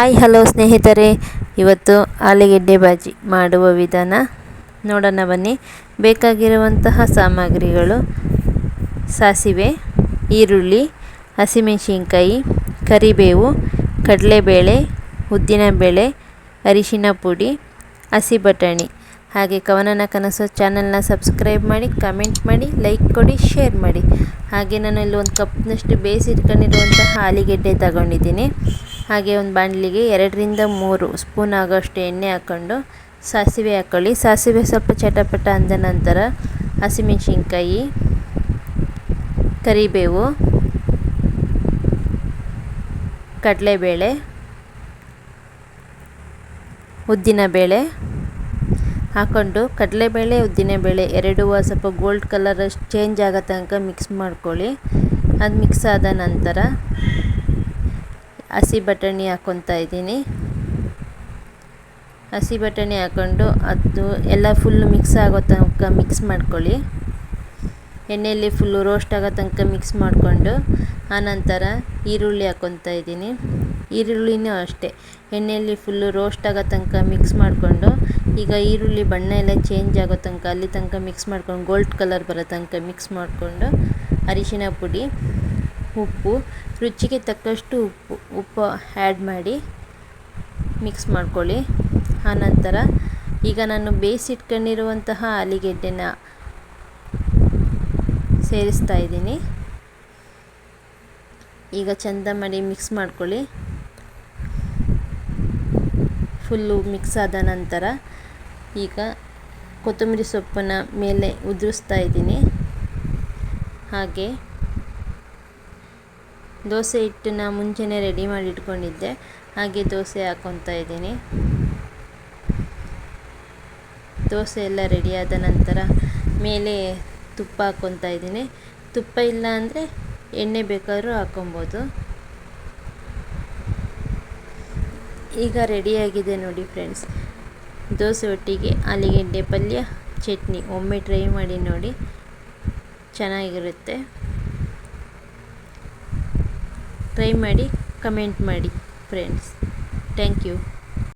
Hi, hello ಸ್ನೇಹಿತರೆ. ಇವತ್ತು ಆಲೂಗೆಡ್ಡೆ ಬಾಜಿ ಮಾಡುವ ವಿಧಾನ ನೋಡೋಣ ಬನ್ನಿ. ಬೇಕಾಗಿರುವಂತಹ ಸಾಮಗ್ರಿಗಳು ಸಾಸಿವೆ, ಈರುಳ್ಳಿ, ಹಸಿಮೆಣಸಿನ್ಕಾಯಿ, ಕರಿಬೇವು, ಕಡಲೆಬೇಳೆ, ಉದ್ದಿನಬೇಳೆ, ಅರಿಶಿನ ಪುಡಿ, ಹಸಿ ಬಟಾಣಿ. ಹಾಗೆ ಕವನನ ಕನಸು ಚಾನಲ್ನ ಸಬ್ಸ್ಕ್ರೈಬ್ ಮಾಡಿ, ಕಮೆಂಟ್ ಮಾಡಿ, ಲೈಕ್ ಕೊಡಿ, ಶೇರ್ ಮಾಡಿ. ಹಾಗೆ ನಾನು ಇಲ್ಲಿ ಒಂದು ಕಪ್ನಷ್ಟು ಬೇಯಿಸಿಟ್ಕೊಂಡಿರುವಂತಹ ಆಲೂಗೆಡ್ಡೆ ತಗೊಂಡಿದ್ದೀನಿ. ಹಾಗೆ ಒಂದು ಬಾಣಲಿಗೆ ಎರಡರಿಂದ ಮೂರು ಸ್ಪೂನ್ ಆಗೋಷ್ಟು ಎಣ್ಣೆ ಹಾಕ್ಕೊಂಡು ಸಾಸಿವೆ ಹಾಕ್ಕೊಳ್ಳಿ ಸಾಸಿವೆ ಸ್ವಲ್ಪ ಚಟಪಟ ಅಂದ ನಂತರ ಹಸಿಮೆಣಸಿನ್ಕಾಯಿ, ಕರಿಬೇವು, ಕಡಲೆಬೇಳೆ ಉದ್ದಿನಬೇಳೆ ಹಾಕ್ಕೊಂಡು ಕಡಲೆಬೇಳೆ ಉದ್ದಿನಬೇಳೆ ಎರಡೂ ಸ್ವಲ್ಪ ಗೋಲ್ಡ್ ಕಲರ್ ಚೇಂಜ್ ಆಗೋ ತನಕ ಮಿಕ್ಸ್ ಮಾಡ್ಕೊಳ್ಳಿ. ಅದು ಮಿಕ್ಸ್ ಆದ ನಂತರ ಹಸಿ ಬಟಾಣಿ ಹಾಕ್ಕೊತಾ ಇದ್ದೀನಿ. ಹಸಿ ಬಟಾಣಿ ಹಾಕ್ಕೊಂಡು ಅದು ಎಲ್ಲ ಫುಲ್ ಮಿಕ್ಸ್ ಆಗೋ ತನಕ ಮಿಕ್ಸ್ ಮಾಡ್ಕೊಳ್ಳಿ. ಎಣ್ಣೆಯಲ್ಲಿ ಫುಲ್ಲು ರೋಸ್ಟ್ ಆಗೋ ತನಕ ಮಿಕ್ಸ್ ಮಾಡಿಕೊಂಡು ಆನಂತರ ಈರುಳ್ಳಿ ಹಾಕ್ಕೊತಾ ಇದ್ದೀನಿ. ಈರುಳ್ಳಿನೂ ಅಷ್ಟೇ, ಎಣ್ಣೆಯಲ್ಲಿ ಫುಲ್ಲು ರೋಸ್ಟ್ ಆಗೋ ತನಕ ಮಿಕ್ಸ್ ಮಾಡಿಕೊಂಡು, ಈಗ ಈರುಳ್ಳಿ ಬಣ್ಣ ಎಲ್ಲ ಚೇಂಜ್ ಆಗೋ ತನಕ, ಅಲ್ಲಿ ತನಕ ಮಿಕ್ಸ್ ಮಾಡ್ಕೊಂಡು ಗೋಲ್ಡ್ ಕಲರ್ ಬರೋ ತನಕ ಮಿಕ್ಸ್ ಮಾಡಿಕೊಂಡು, ಅರಿಶಿನ ಪುಡಿ ಉಪ್ಪು, ರುಚಿಗೆ ತಕ್ಕಷ್ಟು ಉಪ್ಪು ಉಪ್ಪು ಆ್ಯಡ್ ಮಾಡಿ ಮಿಕ್ಸ್ ಮಾಡ್ಕೊಳ್ಳಿ. ಆನಂತರ ಈಗ ನಾನು ಬೇಯಿಸಿಟ್ಕೊಂಡಿರುವಂತಹ ಆಲಿಗೆಡ್ಡೆನ ಸೇರಿಸ್ತಾ ಇದ್ದೀನಿ. ಈಗ ಚಂದ ಮಾಡಿ ಮಿಕ್ಸ್ ಮಾಡ್ಕೊಳ್ಳಿ. ಫುಲ್ಲು ಮಿಕ್ಸ್ ಆದ ನಂತರ ಈಗ ಕೊತ್ತಂಬರಿ ಸೊಪ್ಪನ್ನು ಮೇಲೆ ಉದುರಿಸ್ತಾ ಇದ್ದೀನಿ. ಹಾಗೆ ದೋಸೆ ಹಿಟ್ಟನ್ನ ಮುಂಚೆನೇ ರೆಡಿ ಮಾಡಿ ಇಟ್ಕೊಂಡಿದ್ದೆ ಹಾಗೆ ದೋಸೆ ಹಾಕ್ಕೊತಾ ಇದ್ದೀನಿ. ದೋಸೆ ಎಲ್ಲ ರೆಡಿಯಾದ ನಂತರ ಮೇಲೆ ತುಪ್ಪ ಹಾಕ್ಕೊತಾ ಇದ್ದೀನಿ. ತುಪ್ಪ ಇಲ್ಲ ಅಂದರೆ ಎಣ್ಣೆ ಬೇಕಾದರೂ ಹಾಕ್ಕೊಬೋದು ಈಗ ರೆಡಿಯಾಗಿದೆ ನೋಡಿ ಫ್ರೆಂಡ್ಸ್ ದೋಸೆ ಒಟ್ಟಿಗೆ ಆಲೂಗೆಡ್ಡೆ ಪಲ್ಯ, ಚಟ್ನಿ. ಒಮ್ಮೆ ಟ್ರೈ ಮಾಡಿ ನೋಡಿ. ಚೆನ್ನಾಗಿರುತ್ತೆ. ಟ್ರೈ ಮಾಡಿ ಕಮೆಂಟ್ ಮಾಡಿ ಫ್ರೆಂಡ್ಸ್ ಥ್ಯಾಂಕ್ ಯು